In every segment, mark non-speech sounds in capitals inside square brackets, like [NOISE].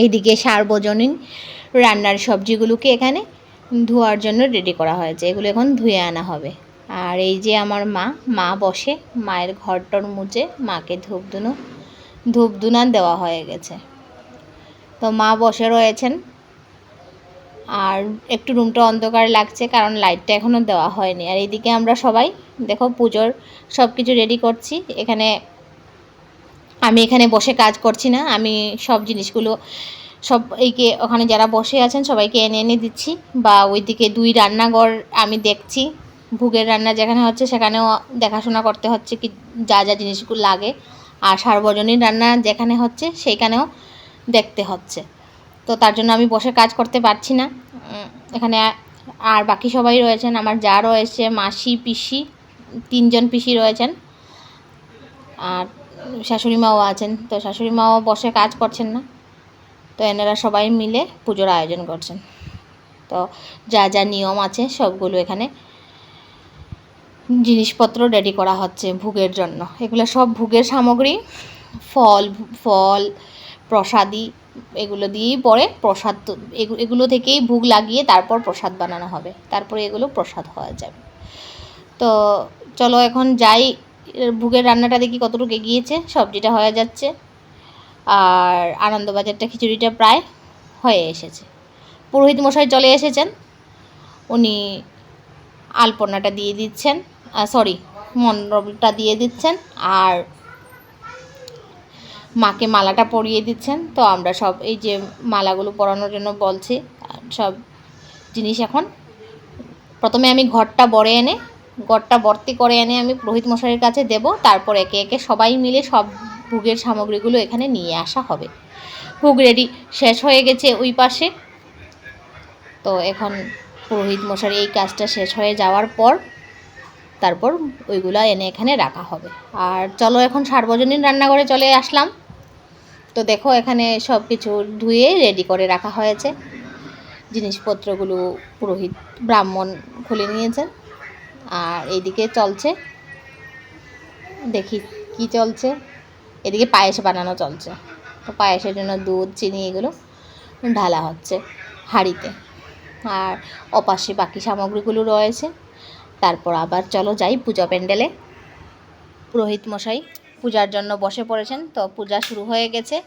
এইদিকে সার্বজনীন রান্নার সবজিগুলোকে এখানে ধোয়ার জন্য রেডি করা হয়েছে। এগুলো এখন ধুয়ে আনা হবে। আর এই যে আমার মা মা বসে, মায়ের ঘরটর মুছে মাকে ধূপ ধুনো ধূপ দেওয়া হয়ে গেছে। তো মা বসে রয়েছেন। আর একটু রুমটা অন্ধকার লাগছে, কারণ লাইটটা এখনও দেওয়া হয়নি। আর এইদিকে আমরা সবাই, দেখো পুজোর সব কিছু রেডি করছি। এখানে আমি এখানে বসে কাজ করছি না, আমি সব জিনিসগুলো, সব এইকে, ওখানে যারা বসে আছেন সবাইকে এনে এনে দিচ্ছি। বা ওইদিকে দুই রান্নাঘর আমি দেখছি, ভুগের রান্না যেখানে হচ্ছে সেখানেও দেখাশোনা করতে হচ্ছে কি যা যা জিনিসগুলো লাগে। আর সার্বজনীন রান্না যেখানে হচ্ছে সেইখানেও দেখতে হচ্ছে। তো তার জন্য আমি বসে কাজ করতে পারছি না। এখানে আর বাকি সবাই রয়েছেন, আমার যা রয়েছে, মাসি, পিসি, তিনজন পিসি রয়েছেন। আর শাশুড়ি মাও আছেন, তো শাশুড়ি মাও বসে কাজ করছেন না। তো এনারা সবাই মিলে পুজোর আয়োজন করছেন। তো যা যা নিয়ম আছে সবগুলো এখানে জিনিসপত্র রেডি করা হচ্ছে ভোগের জন্য। এগুলো সব ভোগের সামগ্রী, ফল ফল, প্রসাদি, এগুলো দিয়েই পরে প্রসাদ এগুলো থেকেই ভোগ লাগিয়ে তারপর প্রসাদ বানানো হবে। তারপরে এগুলো প্রসাদ হওয়া যাবে। তো চলো এখন যাই ভোগের রান্নাটা দেখি কতটুকু এগিয়েছে সবজিটা হয়ে যাচ্ছে। আর আনন্দবাজারটা খিচুড়িটা প্রায় হয়ে এসেছে। পুরোহিত মশাই চলে এসেছেন। উনি আলপনাটা দিয়ে দিচ্ছেন সরি মণ্ডপটা দিয়ে দিচ্ছেন আর মাকে মালাটা পরিয়ে দিচ্ছেন। তো আমরা সব এই যে মালাগুলো পরানোর জন্য বলছি সব জিনিস এখন, প্রথমে আমি ঘরটা বড়ে এনে ঘরটা ভর্তি করে এনে আমি পুরোহিত মশাইয়ের কাছে দেব। তারপর একে একে সবাই মিলে সব ভোগের সামগ্রীগুলো এখানে নিয়ে আসা হবে। ভোগ রেডি শেষ হয়ে গেছে ওই পাশে। তো এখন পুরোহিত মশারি এই কাজটা শেষ হয়ে যাওয়ার পর তারপর ওইগুলো এনে এখানে রাখা হবে। আর চলো এখন সার্বজনীন রান্নাঘরে চলে আসলাম। তো দেখো এখানে সব কিছু ধুয়ে রেডি করে রাখা হয়েছে। জিনিসপত্রগুলো পুরোহিত ব্রাহ্মণ খুলে নিয়েছেন। আর এইদিকে চলছে। দেখি কি চলছে। এদিকে পায়েস বানানো চলছে। তো পায়েসের জন্য দুধ, চিনি এগুলো ঢালা হচ্ছে হাঁড়িতে। আর অপাশে বাকি সামগ্রীগুলো রয়েছে। তারপর আবার চলো যাই পূজা প্যান্ডেলে। পুরোহিত মশাই পূজার জন্য বসে পড়েছেন। তো পূজা শুরু হয়ে গেছে।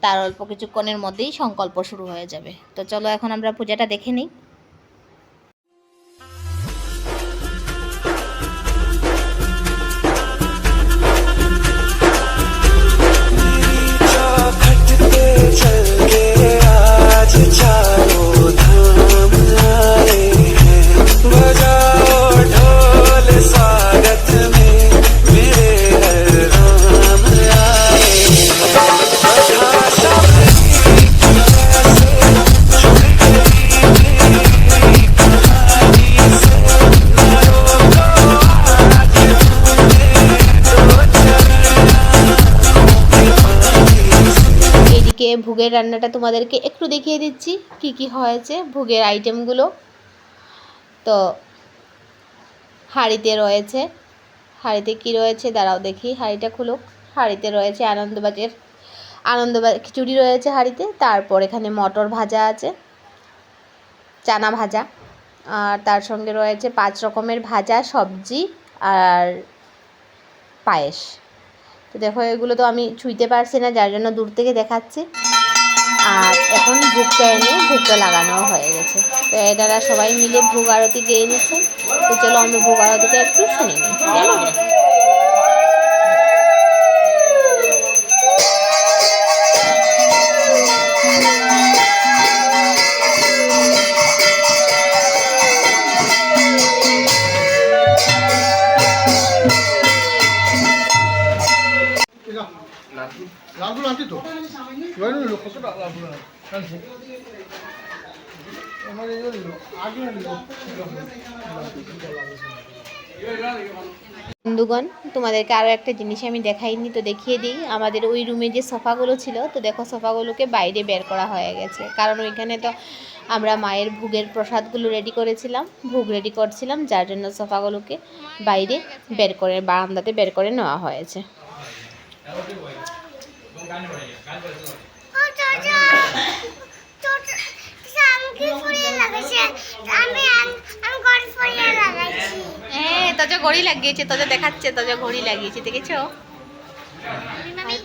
তার অল্প কিছুক্ষণের মধ্যেই সংকল্প শুরু হয়ে যাবে। তো চলো এখন আমরা পূজাটা দেখে নিই। এদিকে ভোগের রান্নাটা তোমাদেরকে একটু দেখিয়ে দিচ্ছি, কি কি হয়েছে ভোগের আইটেমগুলো তো, হাঁড়িতে রয়েছে। হাঁড়িতে কি রয়েছে? দাঁড়াও দেখি, হাঁড়িটা খুলুক। হাঁড়িতে রয়েছে আনন্দবাজের আনন্দবাজ খিচুড়ি রয়েছে হাঁড়িতে। তারপর এখানে মটর ভাজা আছে, চানা ভাজা। আর তার সঙ্গে রয়েছে পাঁচ রকমের ভাজা, সবজি আর পায়েস। তো দেখো, এগুলো তো আমি ছুঁইতে পারছি না, যার জন্য দূর থেকে দেখাচ্ছি। আর এখন ভুগটা এনে ভুগটা লাগানো হয়ে গেছে। তো এনারা সবাই মিলে ভোগ আরতি গিয়ে নিচ্ছে। তো চলো আমরা ভোগ আরতিটা একটু শুনে নিই। কেমন? বন্ধুগণ, তোমাদেরকে আরও একটা জিনিস আমি দেখাইনি, তো দেখিয়ে দিই। আমাদের ওই রুমে যে সোফাগুলো ছিল, তো দেখো সোফাগুলোকে বাইরে বের করা হয়ে গেছে। কারণ ওইখানে তো আমরা মায়ের ভোগের প্রসাদগুলো রেডি করেছিলাম, ভোগ রেডি করছিলাম, যার জন্য সোফাগুলোকে বাইরে বের করে, বারান্দাতে বের করে নেওয়া হয়েছে। তোজো হ্যাঁ, ঘড়ি লাগিয়েছে তোজো দেখাচ্ছে তোজো ঘড়ি লাগিয়েছে দেখেছ?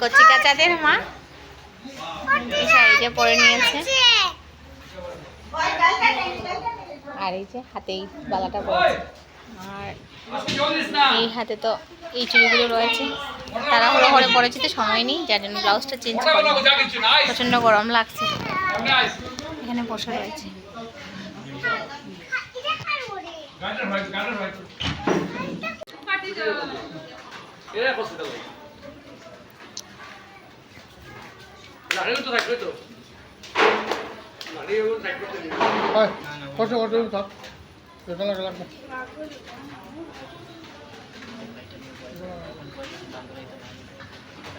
কচি কাচাদের মা। এই শাড়িটা পরে নিয়েছে আর এই যে হাতেই বালাটা পড়েছে। আর এই হাতে তো এই চুড়িগুলো রয়েছে। তাড়াহুড়ো করে পড়েছে তো সময় নেই যার জন্য ব্লাউজটা চেঞ্জ করে প্রচণ্ড গরম লাগছে। এখানে বসে রয়েছে। কষ্ট কষ্ট থাক। এটা লাগে লাগবে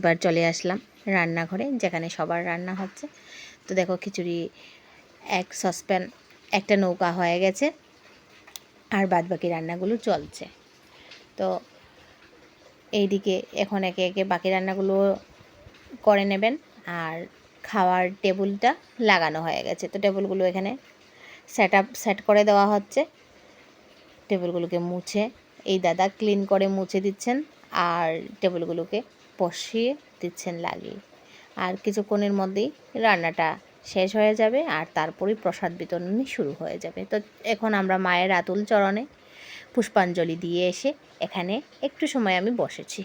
একবার চলে আসলাম রান্নাঘরে, যেখানে সবার রান্না হচ্ছে। তো দেখো খিচুড়ি, এক সসপ্যান, একটা নৌকা হয়ে গেছে আর বাদ বাকি রান্নাগুলো চলছে। তো এইদিকে এখন একে একে বাকি রান্নাগুলো করে নেবেন আর খাওয়ার টেবিলটা লাগানো হয়ে গেছে। তো টেবিলগুলো এখানে সেট আপ সেট করে দেওয়া হচ্ছে। টেবিলগুলোকে মুছে, এই দাদা ক্লিন করে মুছে দিচ্ছেন আর টেবিলগুলোকে বসিয়ে দিচ্ছেন লাগিয়ে। আর কিছুক্ষণের মধ্যেই রান্নাটা শেষ হয়ে যাবে আর তারপরেই প্রসাদ বিতরণী শুরু হয়ে যাবে। তো এখন আমরা মায়ের আতুল চরণে পুষ্পাঞ্জলি দিয়ে এসে এখানে একটু সময় আমি বসেছি।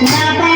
কে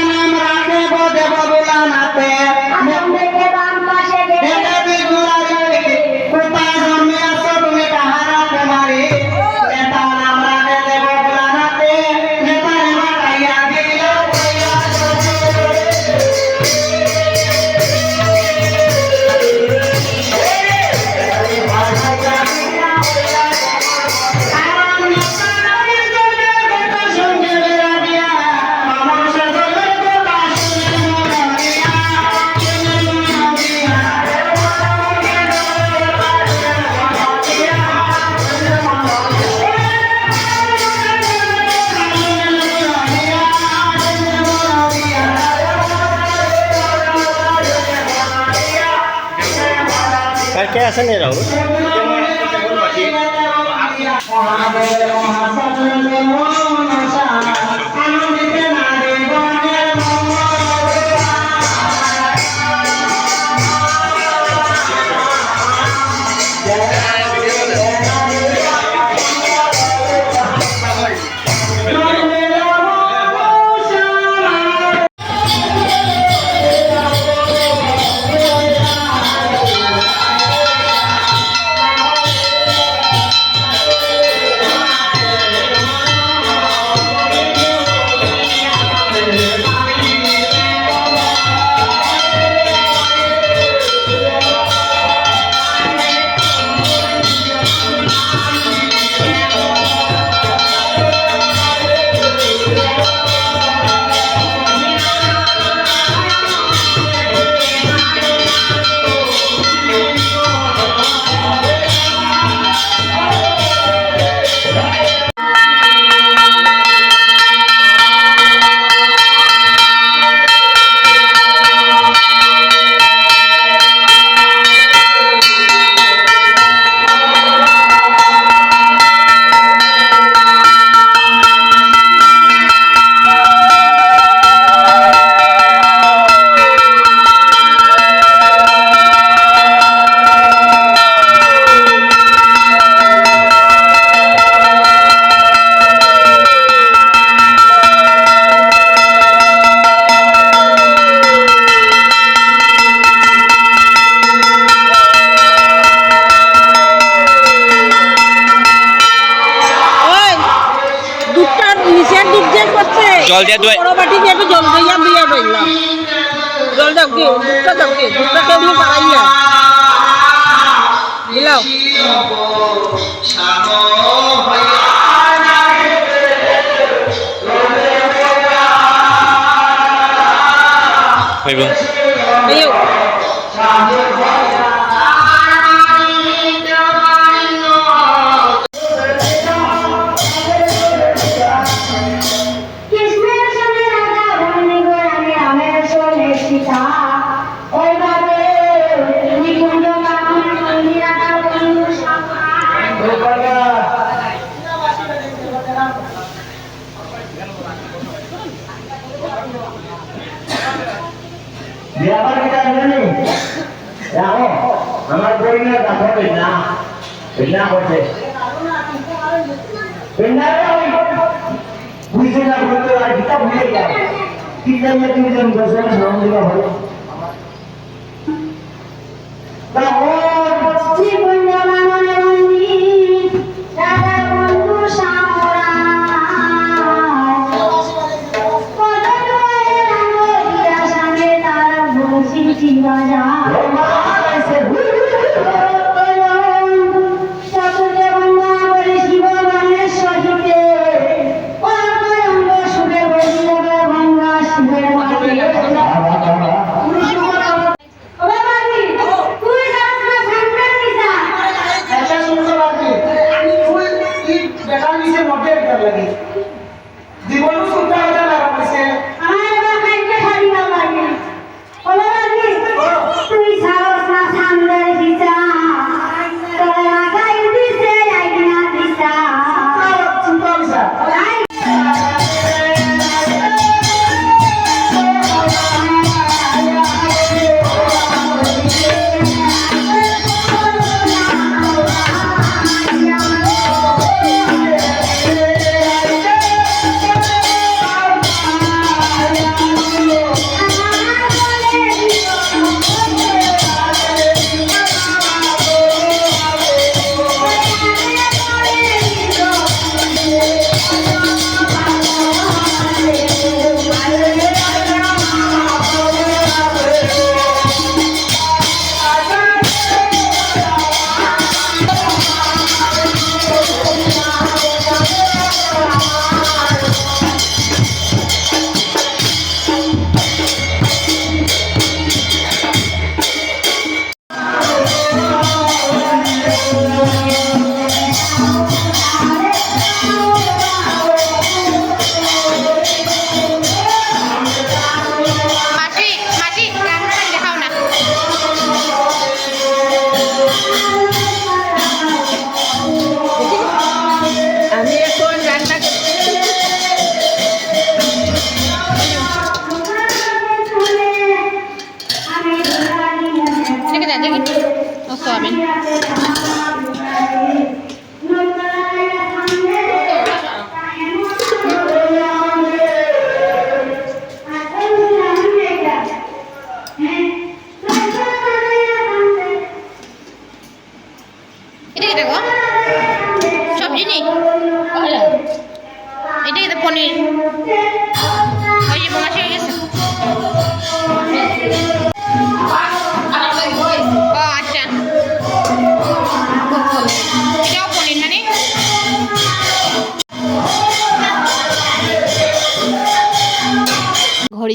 আছেন এ রাহুল জল দিয়ে ধুয়ে বড় বাটি দিয়ে একটু জল দিয়ে দিয়ে পাইলাম জল দাও কি দুধটা দাও কি দুধটা কেমনি পারাইলা দিলাও হইব। আইও আমার বই না দেখো না না করছে বুঝতে না বলতে আর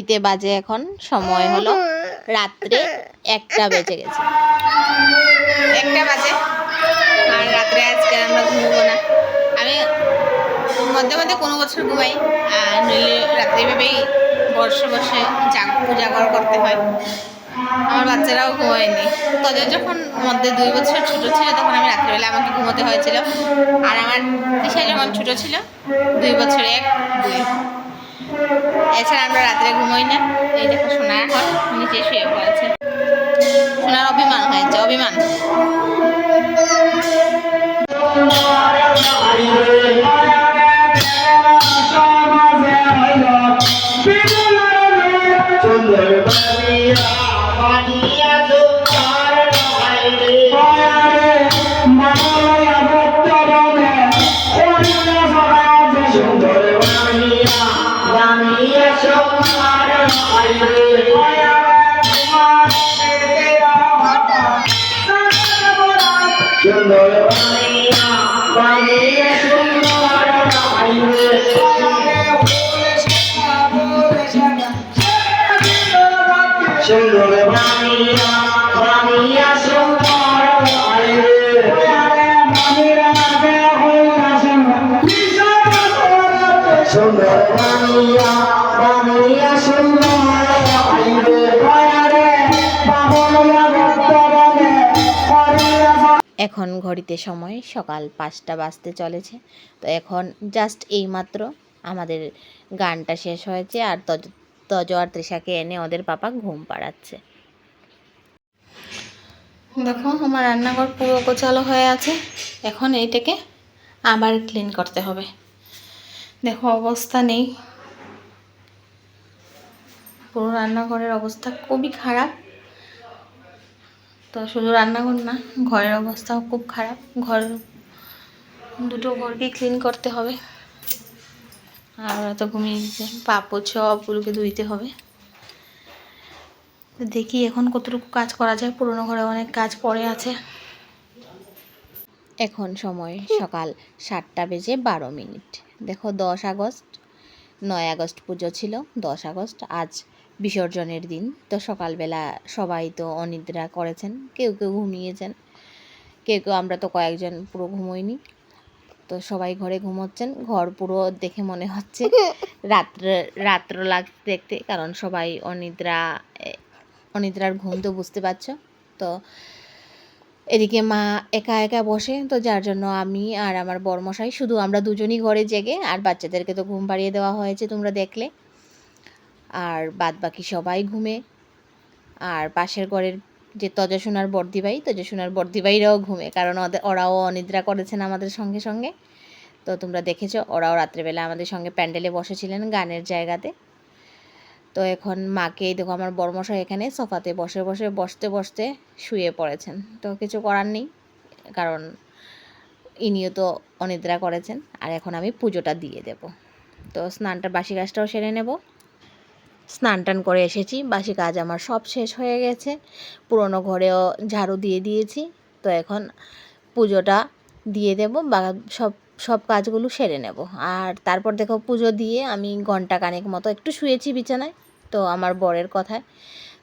ঘড়িতে বাজে এখন, সময় হলো রাত্রে একটা বেজে গেছে। একটা বাজে। আর রাত্রে আজকে আমরা ঘুমবো না। আমি মধ্যে মধ্যে কোনো বছর ঘুমাই, আর নইলে রাত্রে ভেবেই বর্ষে বসে জাগ, উজাগর করতে হয়। আমার বাচ্চারাও ঘুমায়নি। তোদের যখন মধ্যে দুই বছর ছোট ছিল, তখন আমি রাত্রিবেলা আমাকে ঘুমোতে হয়েছিল। আর আমার দিশা যখন ছোট ছিল, দুই বছর এক, দুই। এছাড়া আমরা রাত্রে ঘুমোই না। এই দেখো সোনার এখন নিচে শুয়ে পড়েছে সোনার অভিমান হয়েছে, অভিমান। এখন ঘড়িতে সময়, সকাল পাঁচটা বাজতে চলেছে। তো এখন জাস্ট এইমাত্র আমাদের গানটা শেষ হয়েছে আর তজ তজ আর তৃষাকে এনে ওদের পাপা ঘুম পাড়াচ্ছে। দেখো, আমার রান্নাঘর পুরো গোছালো হয়ে আছে। এখন এইটাকে আবার ক্লিন করতে হবে। দেখো, অবস্থা নেই। পুরো রান্নাঘরের অবস্থা খুবই খারাপ। তো শুধু রান্নাঘর না, ঘরের অবস্থাও খুব খারাপ। ঘর, দুটো ঘরকে ক্লিন করতে হবে। আর ওরা তো ঘুমিয়ে গেছে। পাপড় সবগুলোকে ধুইতে হবে। তো দেখি এখন কতটুকু কাজ করা যায়। পুরোনো ঘরে অনেক কাজ পড়ে আছে। এখন সময় সকাল সাতটা বেজে বারো মিনিট। দেখো দশ আগস্ট, নয় আগস্ট পুজো ছিল, দশ আগস্ট, আজ বিসর্জনের দিন। তো সকালবেলা সবাই তো অনিদ্রা করেছেন কেউ কেউ ঘুমিয়েছেন কেউ কেউ আমরা তো কয়েকজন পুরো ঘুমোইনি। তো সবাই ঘরে ঘুমোচ্ছেন ঘর পুরো দেখে মনে হচ্ছে [LAUGHS] রাত্র রাত্র লাগছে দেখতে কারণ সবাই অনিদ্রা অনিদ্রার ঘুম তো বুঝতে পারছ। তো এদিকে মা একা একা বসে তো যার জন্য আমি আর আমার বরমশাই শুধু আমরা দুজনই ঘরে জেগে আর বাচ্চাদেরকে তো ঘুম পাড়িয়ে দেওয়া হয়েছে তোমরা দেখলে। আর বাদ বাকি সবাই ঘুমে। আর পাশের ঘরের যে তজসোনার বর্দিভাই তজসোনার বর্দিভাইরাও ঘুমে, কারণ ওদের, ওরাও অনিদ্রা করেছেন আমাদের সঙ্গে সঙ্গে। তো তোমরা দেখেছ, ওরাও রাত্রেবেলা আমাদের সঙ্গে প্যান্ডেলে বসেছিলেন গানের জায়গাতে। তো এখন মাকে দেখো আমার বর্মশাই এখানে সোফাতে বসে বসে, বসতে বসতে শুয়ে পড়েছেন। তো কিছু করার নেই, কারণ ইনিও তো অনিদ্রা করেছেন। আর এখন আমি পুজোটা দিয়ে দেব। তো স্নানটা বাসি কাজটাও সেরে নেব। স্নান টান করে এসেছি। বাসি কাজ আমার সব শেষ হয়ে গেছে। পুরনো ঘরেও ঝাড়ু দিয়ে দিয়েছি। তো এখন পুজোটা দিয়ে দেব, বা সব সব কাজগুলো সেরে নেব। আর তারপর দেখো পুজো দিয়ে আমি ঘণ্টা কানেক মতো একটু শুয়েছি বিছানায়। তো আমার বরের কথায়।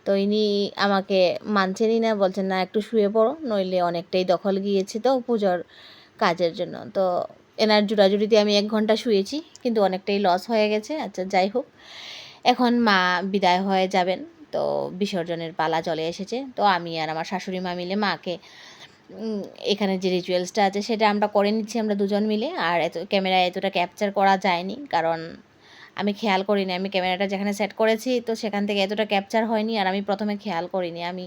তো ইনি আমাকে মানছেনই না বলছেন না একটু শুয়ে পড়ো, নইলে অনেকটাই দখল গিয়েছে তো পুজোর কাজের জন্য। তো এনার জুড়াজুড়িতে আমি এক ঘণ্টা শুয়েছি, কিন্তু অনেকটাই লস হয়ে গেছে। আচ্ছা যাই হোক। এখন মা বিদায় হয়ে যাবেন। তো বিসর্জনের পালা চলে এসেছে। তো আমি আর আমার শাশুড়ি মা মিলে মাকে এখানে যে রিচুয়ালসটা আছে সেটা আমরা করে নিচ্ছি আমরা দুজন মিলে। আর এত, ক্যামেরায় এতটা ক্যাপচার করা যায়নি। কারণ আমি খেয়াল করিনি। আমি ক্যামেরাটা যেখানে সেট করেছি, তো সেখান থেকে এতটা ক্যাপচার হয়নি। আর আমি প্রথমে খেয়াল করিনি। আমি,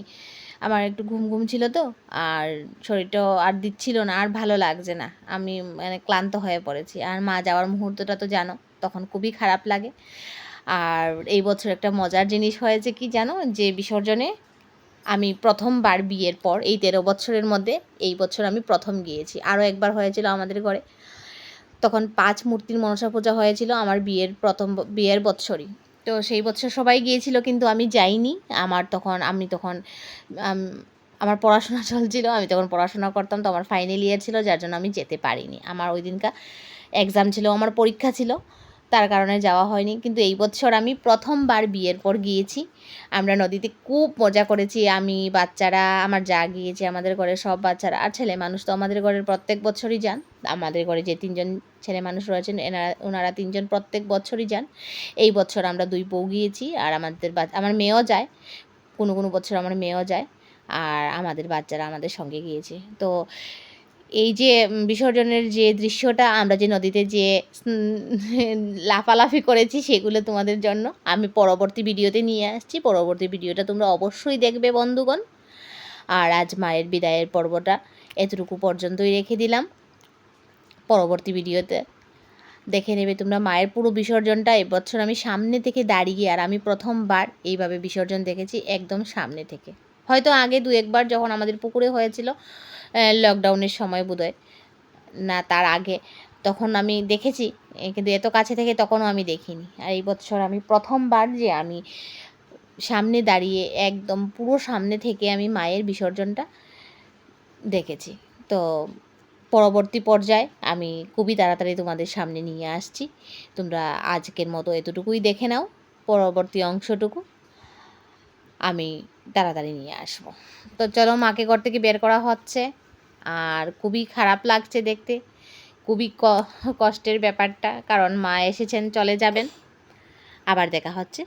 আমার একটু ঘুম ঘুম ছিল তো। আর শরীরটাও আর দিচ্ছিল না। আর ভালো লাগছে না। আমি মানে ক্লান্ত হয়ে পড়েছি। আর মা যাওয়ার মুহূর্তটা তো জানো, তখন খুবই খারাপ লাগে। আর এই বছর একটা মজার জিনিস হয়েছে কি জানো? যে বিসর্জনে আমি প্রথমবার বিয়ের পর, এই তেরো বছরের মধ্যে এই বছর আমি প্রথম গিয়েছি। আরও একবার হয়েছিল আমাদের ঘরে। তখন পাঁচ মূর্তির মনসা পূজা হয়েছিল আমার বিয়ের প্রথম বিয়ের বৎসরই। তো সেই বছর সবাই গিয়েছিল, কিন্তু আমি যাইনি। আমার তখন, আমি তখন আমার পড়াশোনা [LAUGHS] চলছিল। আমি তখন পড়াশোনা করতাম, তো আমার ফাইনাল ইয়ার ছিল, যার জন্য আমি যেতে পারিনি। আমার ওই দিনকার এক্সাম ছিল, আমার পরীক্ষা ছিল। কারণে যাওয়া হয়নি। কিন্তু এই বছর আমি প্রথমবার বিয়ের পর গিয়েছি। আমরা নদীতে খুব মজা করেছি। আমি, বাচ্চারা, আমার যা গিয়েছে, আমাদের ঘরের সব বাচ্চারা আর ছেলে মানুষ তো আমাদের ঘরের প্রত্যেক বছরই যান। আমাদের ঘরে যে তিনজন ছেলে মানুষ রয়েছেন এনারা ওনারা তিনজন প্রত্যেক বছরই যান। এই বছর আমরা দুই বউ গিয়েছি আর আমাদের আমার মেয়েও যায়। কোনো কোনো বছর আমার মেয়েও যায়। আর আমাদের বাচ্চারা আমাদের সঙ্গে গিয়েছে। তো এই যে বিসর্জনের যে দৃশ্যটা, আমরা যে নদীতে যে [LAUGHS] লাফালাফি করেছি সেগুলো তোমাদের জন্য আমি পরবর্তী ভিডিওতে নিয়ে আসছি। পরবর্তী ভিডিওটা তোমরা অবশ্যই দেখবে, বন্ধুগণ। আর আজ মায়ের বিদায়ের পর্বটা এতটুকু পর্যন্তই রেখে দিলাম। পরবর্তী ভিডিওতে দেখে নেবে তোমরা মায়ের পুরো বিসর্জনটা। এবছর আমি সামনে থেকে দাঁড়িয়ে, আর আমি প্রথমবার এইভাবে বিসর্জন দেখেছি একদম সামনে থেকে। হয়তো আগে দু একবার যখন আমাদের পুকুরে হয়েছিল লকডাউনের সময় বোধহয়। না, তার আগে। তখন আমি দেখেছি কিন্তু এত কাছে থেকে তখনও আমি দেখিনি। আর এই বছর আমি প্রথমবার যে আমি সামনে দাঁড়িয়ে, একদম পুরো সামনে থেকে আমি মায়ের বিসর্জনটা দেখেছি। তো পরবর্তী পর্যায়ে আমি খুবই তাড়াতাড়ি তোমাদের সামনে নিয়ে আসছি। তোমরা আজকের মতো এতটুকুই দেখে নাও। পরবর্তী অংশটুকু আমি তাড়াতাড়ি নিয়ে আসব। তো চলো, মাকে ঘর থেকে বের করা হচ্ছে। আর খুবই খারাপ লাগছে দেখতে। খুবই কষ্টের ব্যাপারটা, কারণ মা এসেছেন, চলে যাবেন। আবার দেখা হচ্ছে।